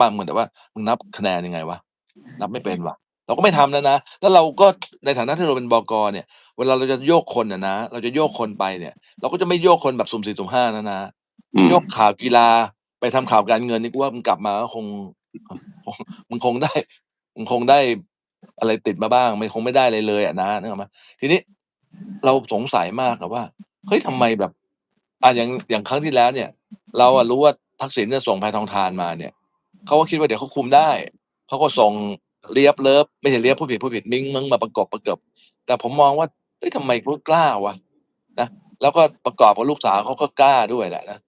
ปั้มกันแต่ว่ามึงนับคะแนนยังไงวะนับไม่เป็นว่ะเราก็ไม่ทำแล้วนะ แล้วเราก็ในฐานะที่เราเป็นบกเนี่ย เวลาเราจะโยกคนอะนะ เราจะโยกคนไปเนี่ย เราก็จะไม่โยกคนแบบสุ่มสี่สุ่มห้านะนะอืมโยกข่าวกีฬาไปทำข่าวการเงินนี่กูว่ามึงกลับมาก็คงคงมึงคงได้มึงคงได้อะไรติดมาบ้าง ไม่คงไม่ได้เลยเลยอะนะนึกออกไหมทีนี้เราสงสัยมากกับว่าเฮ้ยทำไมแบบอะอย่างอย่างครั้งที่แล้วเนี่ย เราอะรู้ว่าทักษิณจะส่งแพทองทานมาเนี่ย เขาก็คิดว่าเดี๋ยวเขาคุมได้ เขาก็ส่งเลียบเลิฟไม่ใช่เลียบผู้ผิดผู้ผิดมิ้งมึงมาประกบประกบแต่ผมมองว่าเฮ้ยทำไมเขากล้าวะนะแล้วก็ประกอบกับลูกสาวเขาก็กล้าด้วยแหละนะ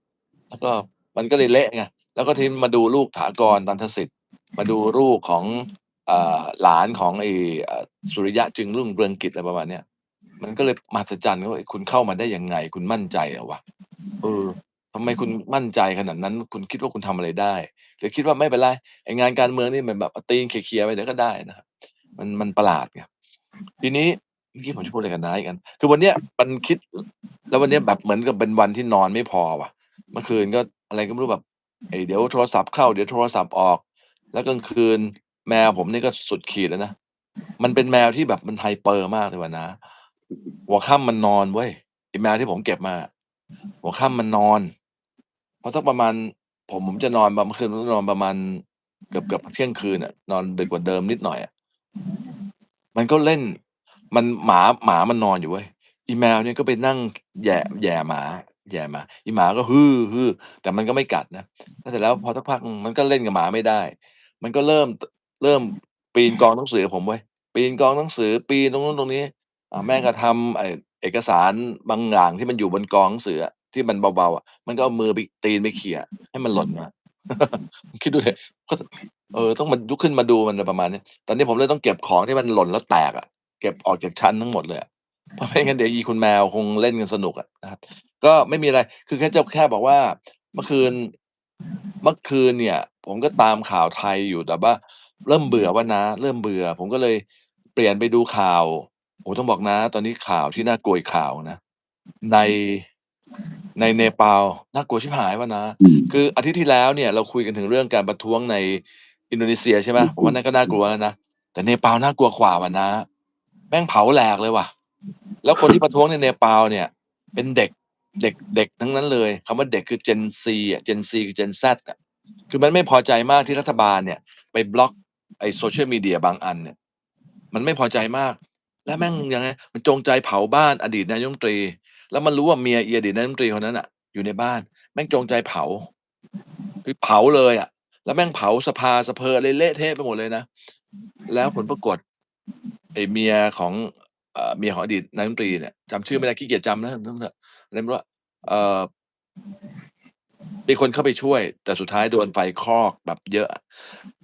แล้วก็มันก็เลยเละไงแล้วก็ทีมาดูลูกถากรตันทสิทธิ์ มาดูลูกของอ่อหลานของไอ้สุริยะจึงรุ่งเรืองกิจอะไรประมาณเนี้ยมันก็เลยมหัศจรรย์ว่าคุณเข้ามาได้ยังไง คุณมั่นใจเหรอวะเออำไมคุณมั่นใจขนาดนั้น คุณคิดว่าคุณทำอะไรได้ หรือคิดว่าไม่เป็นไรไอ้งานการเมืองนี่มันแบบเอาตีนเคลียร์ๆไปเดี๋ยวก็ได้นะครับ มันมันประหลาดไงทีนี้เมื่อกี้ผมจะพูดอะไรกันนะอีกกันคือวันเนี้ยมันคิด แล้ววันเนี้ยแบบเหมือนกับเป็นวันที่นอนไม่พอว่ะ เมื่อคืนก็อะไรก็ไม่รู้แบบไอ้เดี๋ยวโทรศัพท์เข้าเดี๋ยวโทรศัพท์ออก แล้วกลางคืนแมวผมนี่ก็สุดขีดแล้วนะ มันเป็นแมวที่แบบมันไฮเปอร์มากเลยว่ะนะ หัวค่ำมันนอนเว้ยไอ้แมวที่ผมเก็บมา หัวค่ำมันนอน พอสักประมาณ ผมผมจะนอนประมาณเมื่อคืนผมนอนประมาณเกือบเกือบเที่ยงคืนอะ นอนดึกกว่าเดิมนิดหน่อยอะมันก็เล่น มันหมาหมามันนอนอยู่เว้ยอีแมวเนี่ยก็ไปนั่งแหย่แหย่หมาแหย่หมาอีหมาก็ฮือฮือแต่มันก็ไม่กัดนะแล้วเสร็จแล้วพอสักพักมันก็เล่นกับหมาไม่ได้ มันก็เริ่มเริ่มปีนกองหนังสือผมเว้ยปีนกองหนังสือ ปีนตรงนู้นตรงนี้ อ่าแม่งก็ทำไอ้เอกสารบางอย่างที่มันอยู่บนกองหนังสืออะ ที่มันเบาๆอะมันก็เอามือไปตีนไปเขี่ยให้มันหล่นมาคิดดูเลยก็เออต้องมาลุกขึ้นมาดูมันประมาณนี้ตอนนี้ผมเลยต้องเก็บของที่มันหล่นแล้วแตกอะ เก็บออกจากชั้นทั้งหมดเลยเพราะไม่งั้นเดี๋ยวอีคุณแมวคงเล่นกันสนุกอะนะครับ ก็ไม่มีอะไร คือแค่จะแค่บอกว่า เมื่อคืน เมื่อคืนเนี่ย ผมก็ตามข่าวไทยอยู่แต่ว่า เริ่มเบื่อว่านะ เริ่มเบื่อ ผมก็เลยเปลี่ยนไปดูข่าวโอ้โฮต้องบอกนะ ตอนนี้ข่าวที่น่ากลัวอีกข่าวนะ ใน ในเนปาลน่ากลัวชิบหายว่ะนะอืมคืออาทิตย์ที่แล้วเนี่ยเราคุยกันถึงเรื่องการประท้วงในอินโดนีเซียใช่ไหมผมว่านั่นก็น่ากลัวแล้วนะแต่เนปาลน่ากลัวกว่าว่ะนะ แม่งเผาแหลกเลยว่ะ แล้วคนที่ประท้วงในเนปาลเนี่ย เป็นเด็กเด็กเด็กทั้งนั้นเลยคำว่าเด็กคือ Gen Z อะ Gen Z คือ Gen Z อะคือมันไม่พอใจมากที่รัฐบาลเนี่ย ไปบล็อกไอ้ Social Media บางอันเนี่ย มันไม่พอใจมาก แล้วแม่งยังไงมันจงใจเผาบ้านอดีตนายกรัฐมนตรี แล้วมันรู้ว่าเมียอีอดีตนายกรัฐมนตรีคนนั้นน่ะ อยู่ในบ้าน แม่งจงใจเผาคือเผาเลยอะแล้วแม่งเผาสภาสะเพออะไรเละเทะไปหมดเลยนะแล้วผลปรากฏไอ้เมียของเอ่อเมียของอดีตนายกรัฐมนตรีเนี่ยจำชื่อไม่ได้ขี้เกียจจำแล้วช่างเถอะอะไรไม่รู้อะเออมีคนเข้าไปช่วย แต่สุดท้ายโดนไฟคลอกแบบเยอะ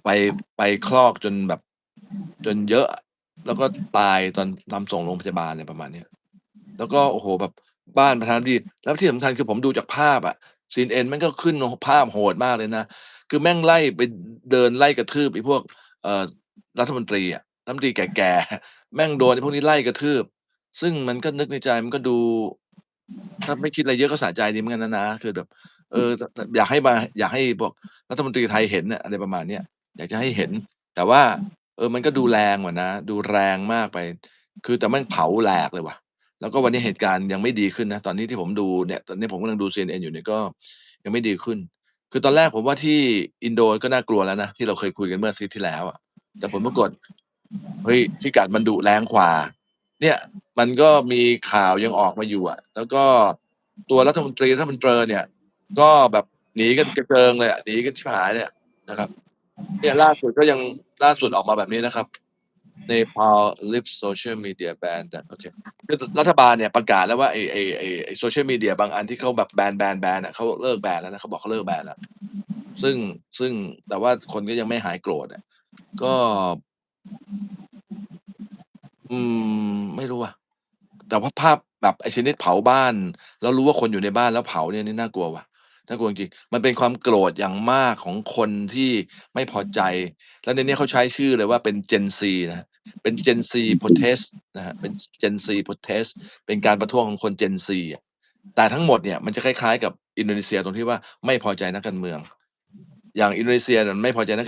ไฟไฟคลอกจนแบบ จนเยอะ แล้วก็ตายตอนนำส่งโรงพยาบาลอะไรประมาณเนี้ยแล้วก็โอ้โฮแบบ บ้านประธานาธิบดีแล้วที่สำคัญคือผมดูจากภาพอะ CNN แม่งก็ขึ้นภาพโหดมากเลยนะ คือแม่งไล่ไปเดินไล่กระทืบไอ้พวกเอ่อรัฐมนตรีอะรัฐมนตรีแก่ๆ แม่งโดนไอ้พวกนี้ไล่กระทืบ ซึ่งมันก็นึกในใจมันก็ดู ถ้าไม่คิดอะไรเยอะก็สะใจดีเหมือนกันนะนะคือแบบ เออ อยากให้มา อยากให้พวกรัฐมนตรีไทยเห็นน่ะอะไรประมาณเนี้ยอยากจะให้เห็น แต่ว่า เออ มันก็ดูแรงว่ะนะ ดูแรงมากไป คือแต่ม่งเผาแหลกเลยว่ะ แล้วก็วันนี้เหตุการณ์ยังไม่ดีขึ้นนะ ตอนนี้ที่ผมดูเนี่ยตอนนี้ผมกำลังดู CNN อยู่เนี่ยก็ยังไม่ดีขึ้น คือตอนแรกผมว่าที่อินโดก็น่ากลัวแล้วนะ ที่เราเคยคุยกันเมื่ออาทิตย์ที่แล้วอะแต่ผลปรากฏเฮ้ยพิกัดมันดุแรงกว่า เนี่ย มันก็มีข่าวยังออกมาอยู่อะแล้วก็ตัวรัฐมนตรีรัฐมนตรีเนี่ย ก็แบบหนีกันกระเจิงเลยอะหนีกันชิบหายเลยอะนะครับ เนี่ยล่าสุดก็ยังล่าสุดออกมาแบบนี้นะครับ Nepal lifts social media ban แต่โอเคคือรัฐบาลเนี่ยประกาศแล้วว่าไอ้ไอ้ไอ้ไอ้ Social Media บางอันที่เขาแบบแบนแบนแบนอะเขาเลิกแบนแล้วนะเขาบอกเขาเลิกแบนแล้ว ซึ่งซึ่งแต่ว่าคนก็ยังไม่หายโกรธอะก็ อืม ไม่รู้อะแต่ว่าภาพแบบไอ้ชนิดเผาบ้าน แล้วรู้ว่าคนอยู่ในบ้านแล้วเผาเนี่ยนี่น่ากลัวว่ะ น่ากลัวจริงๆมันเป็นความโกรธอย่างมากของคนที่ไม่พอใจ แล้วในนี้เขาใช้ชื่อเลยว่าเป็น Gen Z นะครับเป็น Gen Z protest นะครับเป็น Gen Z protest เป็นการประท้วงของคน Gen Z อะแต่ทั้งหมดเนี่ยมันจะคล้ายๆ กับอินโดนีเซียตรงที่ว่าไม่พอใจนักการเมือง อย่างอินโดนีเซียเนี่ยไม่พอใจนัก